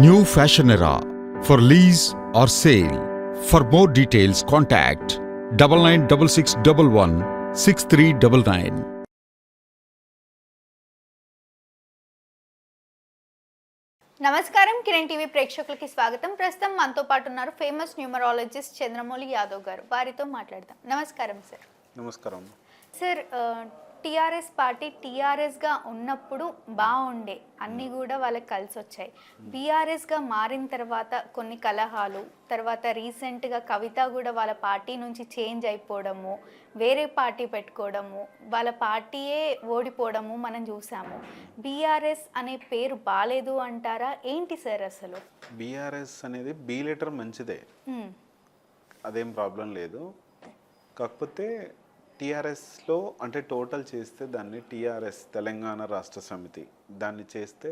New fashion era for lease or sale for more details contact double nine double six double one six three double nine నమస్కారం. Kiran TV ప్రేక్షకులకి స్వాగతం. ప్రస్తుతం మనతో పాటు ఉన్నారు famous numerologist Chandramouli Yadav గారు. వారితో మాట్లాడదాం. నమస్కారం సార్. నమస్కారం. సార్ టీఆర్ఎస్ పార్టీ టీఆర్ఎస్గా ఉన్నప్పుడు బాగుండే. అన్నీ కూడా వాళ్ళకి కలిసి వచ్చాయి బీఆర్ఎస్గా మారిన తర్వాత కొన్ని కలహాలు తర్వాత రీసెంట్గా కవిత కూడా వాళ్ళ పార్టీ నుంచి చేంజ్ అయిపోవడము వేరే పార్టీ పెట్టుకోవడము వాళ్ళ పార్టీయే ఓడిపోవడము మనం చూసాము. బీఆర్ఎస్ అనే పేరు బాగాలేదు అంటారా? ఏంటి సార్ అసలు? బీఆర్ఎస్ అనేది బీ లెటర్ మంచిదే. అదేం ప్రాబ్లం లేదు. కాకపోతే టీఆర్ఎస్లో అంటే టోటల్ చేస్తే దాన్ని టీఆర్ఎస్ తెలంగాణ రాష్ట్ర సమితి. దాన్ని చేస్తే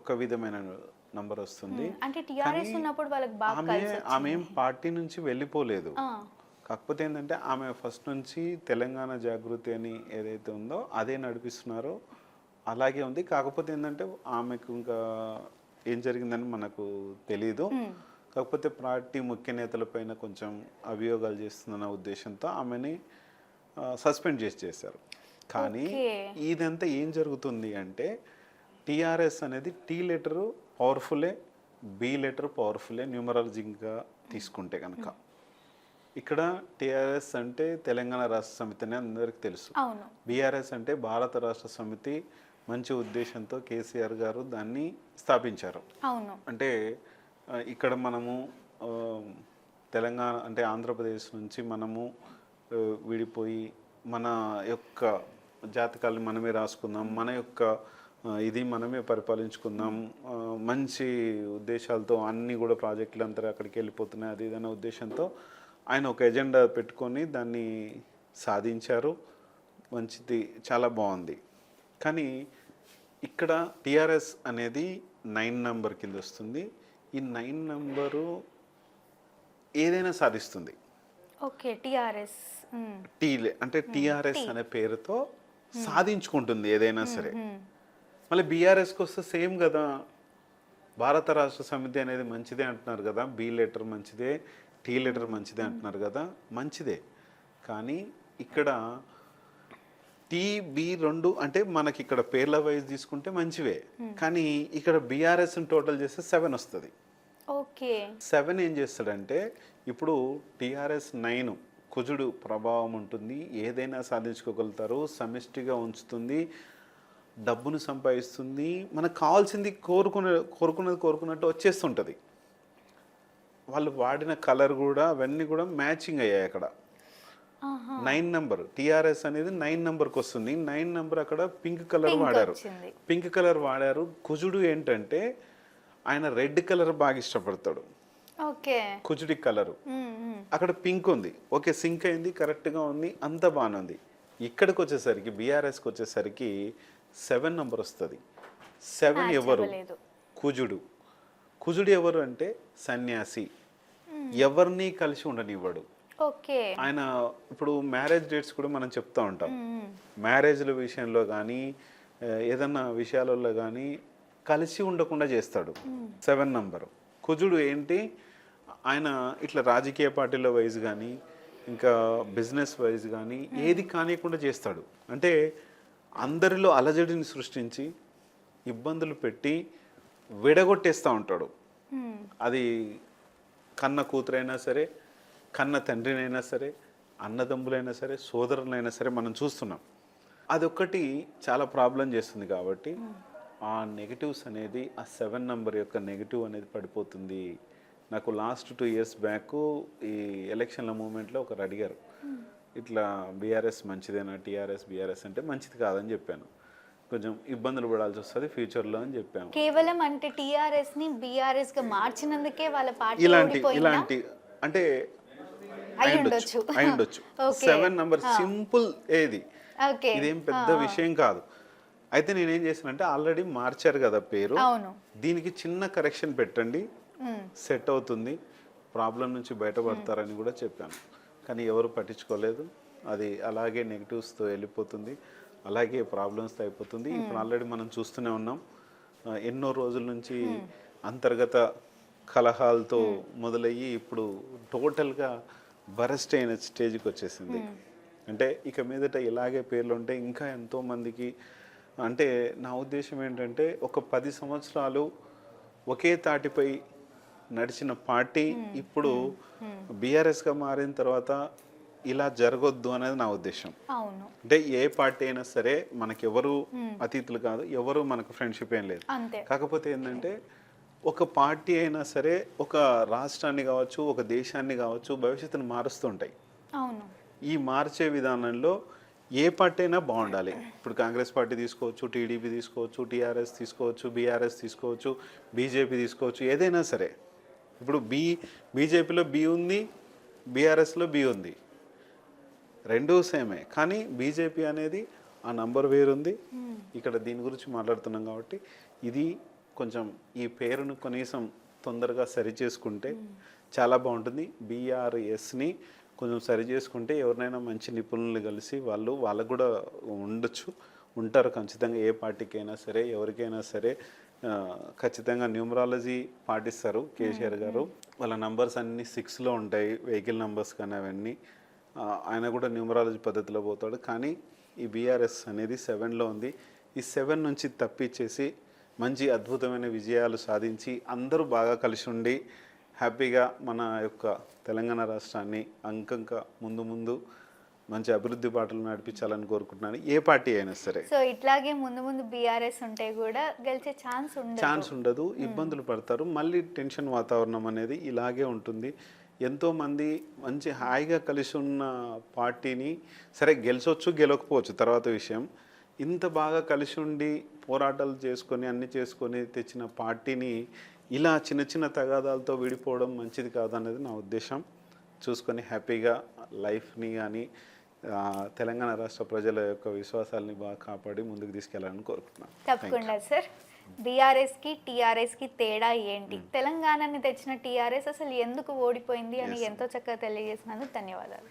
ఒక విధమైన నంబర్ వస్తుంది. అంటే టీఆర్ఎస్ కానీ ఉన్నప్పుడు వాళ్ళకి బాగా ఆమె ఏం పార్టీ నుంచి వెళ్ళిపోలేదు. కాకపోతే ఏంటంటే ఆమె ఫస్ట్ నుంచి తెలంగాణ జాగృతి అని ఏదైతే ఉందో అదే నడిపిస్తున్నారో అలాగే ఉంది. కాకపోతే ఏంటంటే ఆమెకు ఇంకా ఏం జరిగిందని మనకు తెలియదు కాకపోతే పార్టీ ముఖ్య నేతలపైన కొంచెం అభియోగాలు చేస్తుందన్న ఉద్దేశంతో ఆమెని సస్పెండ్ చేసి చేశారు. కానీ. ఇదంతా ఏం జరుగుతుంది అంటే టీఆర్ఎస్ అనేది టీ లెటరు పవర్ఫుల్లే బి లెటర్ పవర్ఫుల్లే న్యూమరాలజింగ్గా తీసుకుంటే కనుక. ఇక్కడ టీఆర్ఎస్ అంటే తెలంగాణ రాష్ట్ర సమితి అని అందరికీ తెలుసు. బీఆర్ఎస్ అంటే భారత రాష్ట్ర సమితి మంచి ఉద్దేశంతో కేసీఆర్ గారు దాన్ని స్థాపించారు. అంటే ఇక్కడ మనము తెలంగాణ అంటే ఆంధ్రప్రదేశ్ నుంచి మనము విడిపోయి మన యొక్క జాతకాలను మనమే రాసుకుందాం మన యొక్క ఇది మనమే పరిపాలించుకుందాం మంచి ఉద్దేశాలతో అన్నీ కూడా ప్రాజెక్టులు అంతా అక్కడికి వెళ్ళిపోతున్నాయి అది ఇదన్న ఉద్దేశంతో ఆయన ఒక ఎజెండా పెట్టుకొని దాన్ని సాధించారు. మంచిది చాలా బాగుంది. కానీ ఇక్కడ టిఆర్ఎస్ అనేది నైన్ నంబర్ కింద వస్తుంది. ఈ నైన్ నంబరు ఏదైనా సాధిస్తుంది. Okay TRS. టీ అంటే టిఆర్ఎస్ అనే పేరుతో సాధించుకుంటుంది ఏదైనా సరే. మళ్ళీ బీఆర్ఎస్కి వస్తే సేమ్ కదా. భారత రాష్ట్ర సమితి అనేది మంచిదే అంటున్నారు కదా. బి లెటర్ మంచిదే టీ లెటర్ మంచిదే అంటున్నారు కదా. మంచిదే. కానీ ఇక్కడ టీ బి రెండు అంటే మనకి ఇక్కడ పేర్ల వైజ్ తీసుకుంటే మంచివే. కానీ ఇక్కడ బీఆర్ఎస్ టోటల్ చేస్తే సెవెన్ వస్తుంది. ఓకే. సెవెన్ ఏం చేస్తాడంటే ఇప్పుడు టీఆర్ఎస్ నైన్ కుజుడు ప్రభావం ఉంటుంది ఏదైనా సాధించుకోగలుగుతారు సమిష్టిగా ఉంచుతుంది డబ్బును సంపాదిస్తుంది మనకు కావాల్సింది కోరుకునే కోరుకున్నది కోరుకున్నట్టు వచ్చేస్తుంటుంది. వాళ్ళు వాడిన కలర్ కూడా అవన్నీ కూడా మ్యాచింగ్ అయ్యాయి అక్కడ. నైన్ నెంబర్ టీఆర్ఎస్ అనేది నైన్ నెంబర్కి వస్తుంది. నైన్ నెంబర్ అక్కడ పింక్ కలర్ వాడారు. పింక్ కలర్ వాడారు. కుజుడు ఏంటంటే ఆయన రెడ్ కలర్ బాగా ఇష్టపడతాడు. ఓకే. కుజుడి కలరు. అక్కడ పింక్ ఉంది. ఓకే సింక్ అయింది కరెక్ట్గా ఉంది అంత బాగానే ఉంది ఇక్కడికి వచ్చేసరికి బీఆర్ఎస్కి వచ్చేసరికి సెవెన్ నెంబర్ వస్తుంది. సెవెన్ ఎవరు. కుజుడు. కుజుడు ఎవరు అంటే సన్యాసి. ఎవరిని కలిసి ఉండనివ్వడు. ఓకే. ఆయన ఇప్పుడు మ్యారేజ్ డేట్స్ కూడా మనం చెప్తా ఉంటాం. మ్యారేజ్ల విషయంలో కానీ ఏదన్నా విషయాలలో కానీ కలిసి ఉండకుండా చేస్తాడు. Seven number. కుజుడు ఏంటి? ఆయన ఇట్లా రాజకీయ పార్టీల వైజ్ కానీ ఇంకా బిజినెస్ వైజ్ కానీ ఏది కానియకుండా చేస్తాడు. అంటే అందరిలో అలజడిని సృష్టించి ఇబ్బందులు పెట్టి విడగొట్టేస్తూ ఉంటాడు. అది కన్న కూతురైనా సరే కన్న తండ్రినైనా సరే అన్నదమ్ములైనా సరే సోదరులైనా సరే మనం చూస్తున్నాం. అదొక్కటి చాలా ప్రాబ్లం చేస్తుంది కాబట్టి ఆ నెగిటివ్స్ అనేది ఆ సెవెన్ నంబర్ యొక్క నెగిటివ్ అనేది పడిపోతుంది. నాకు లాస్ట్ టూ ఇయర్స్ బ్యాక్ ఈ ఎలక్షన్ల మూమెంట్లో ఒకరు అడిగారు. ఇట్లా బీఆర్ఎస్ మంచిదేనా? టీఆర్ఎస్ బీఆర్ఎస్ అంటే మంచిది కాదని చెప్పాను. కొంచెం ఇబ్బందులు పడాల్సి వస్తుంది ఫ్యూచర్లో అని చెప్పాము. కేవలం అంటే టిఆర్ఎస్ని బిఆర్ఎస్గా మార్చినందుకే వాళ్ళ పార్టీ ఇలాంటి ఇలాంటి అంటే. సెవెన్ నంబర్ సింపుల్ ఏది? ఇదేం పెద్ద విషయం కాదు. అయితే నేనేం చేశానంటే ఆల్రెడీ మార్చారు కదా పేరు. దీనికి చిన్న కరెక్షన్ పెట్టండి. సెట్ అవుతుంది. ప్రాబ్లం నుంచి బయటపడతారని కూడా చెప్పాను. కానీ ఎవరు పట్టించుకోలేదు. అది అలాగే నెగిటివ్స్తో వెళ్ళిపోతుంది. అలాగే ప్రాబ్లమ్స్తో అయిపోతుంది. ఇప్పుడు ఆల్రెడీ మనం చూస్తూనే ఉన్నాం. ఎన్నో రోజుల నుంచి అంతర్గత కలహాలతో మొదలయ్యి ఇప్పుడు టోటల్గా బరస్ట్ అయిన స్టేజ్కి వచ్చేసింది. అంటే ఇక మీదట ఇలాగే పేర్లు ఉంటే ఇంకా ఎంతో మందికి అంటే నా ఉద్దేశం ఏంటంటే ఒక పది సంవత్సరాలు ఒకే తాటిపై నడిచిన పార్టీ ఇప్పుడు బీఆర్ఎస్గా మారిన తర్వాత ఇలా జరగొద్దు అనేది నా ఉద్దేశం. అంటే ఏ పార్టీ అయినా సరే మనకి ఎవరు అతిథులు కాదు ఎవరు మనకు ఫ్రెండ్షిప్ ఏం లేదు. కాకపోతే ఏంటంటే ఒక పార్టీ అయినా సరే ఒక రాష్ట్రాన్ని కావచ్చు ఒక దేశాన్ని కావచ్చు భవిష్యత్తును మారుస్తుంటాయి అవును. ఈ మార్చే విధానంలో ఏ పార్టీ అయినా బాగుండాలి. ఇప్పుడు కాంగ్రెస్ పార్టీ తీసుకోవచ్చు టీడీపీ తీసుకోవచ్చు టీఆర్ఎస్ తీసుకోవచ్చు బీఆర్ఎస్ తీసుకోవచ్చు బీజేపీ తీసుకోవచ్చు ఏదైనా సరే. ఇప్పుడు బీ బీజేపీలో బి ఉంది బీఆర్ఎస్లో బి ఉంది. రెండూ సేమే. కానీ బీజేపీ అనేది ఆ నంబర్ వేరుంది. ఇక్కడ దీని గురించి మాట్లాడుతున్నాం కాబట్టి ఇది కొంచెం ఈ పేరును కనీసం తొందరగా సరి చేసుకుంటే చాలా బాగుంటుంది. బీఆర్ఎస్ని కొంచెం సరి చేసుకుంటే ఎవరినైనా మంచి నిపుణులు కలిసి వాళ్ళు వాళ్ళకు కూడా ఉండొచ్చు ఉంటారు ఖచ్చితంగా ఏ పార్టీకైనా సరే ఎవరికైనా సరే. ఖచ్చితంగా న్యూమరాలజీ పాటిస్తారు కేసీఆర్ గారు. వాళ్ళ నంబర్స్ అన్ని సిక్స్లో ఉంటాయి వెహికల్ నంబర్స్ కానీ అవన్నీ. ఆయన కూడా న్యూమరాలజీ పద్ధతిలో పోతాడు. కానీ ఈ బీఆర్ఎస్ అనేది సెవెన్లో ఉంది. ఈ సెవెన్ నుంచి తప్పించేసి మంచి అద్భుతమైన విజయాలు సాధించి అందరూ బాగా కలిసి ఉండి హ్యాపీగా మన యొక్క తెలంగాణ రాష్ట్రాన్ని అంకంక ముందు ముందు మంచి అభివృద్ధి బాటలు నడిపించాలని కోరుకుంటున్నాను. ఏ పార్టీ అయినా సరే. సో ఇట్లాగే ముందు ముందు బీఆర్ఎస్ ఉంటే కూడా గెలిచే ఛాన్స్ ఉండదు. ఛాన్స్ ఉండదు ఇబ్బందులు పడతారు. మళ్ళీ టెన్షన్ వాతావరణం అనేది ఇలాగే ఉంటుంది. ఎంతో మంది మంచి హాయిగా కలిసి ఉన్న పార్టీని సరే గెలిచొచ్చు గెలవకపోవచ్చు తర్వాత విషయం. ఇంత బాగా కలిసి ఉండి పోరాటాలు చేసుకొని అన్ని చేసుకొని తెచ్చిన పార్టీని ఇలా చిన్న చిన్న తగాదాలతో విడిపోవడం మంచిది కాదనేది నా ఉద్దేశం. చూసుకొని హ్యాపీగా లైఫ్ని కానీ తెలంగాణ రాష్ట్ర ప్రజల యొక్క విశ్వాసాలని బాగా కాపాడి ముందుకు తీసుకెళ్ళాలని కోరుకుంటున్నాను. తప్పకుండా సార్. బీఆర్ఎస్కి టీఆర్ఎస్కి తేడా ఏంటి? తెలంగాణని తెచ్చిన టీఆర్ఎస్ అసలు ఎందుకు ఓడిపోయింది అని ఎంతో చక్కగా తెలియజేసినందుకు ధన్యవాదాలు.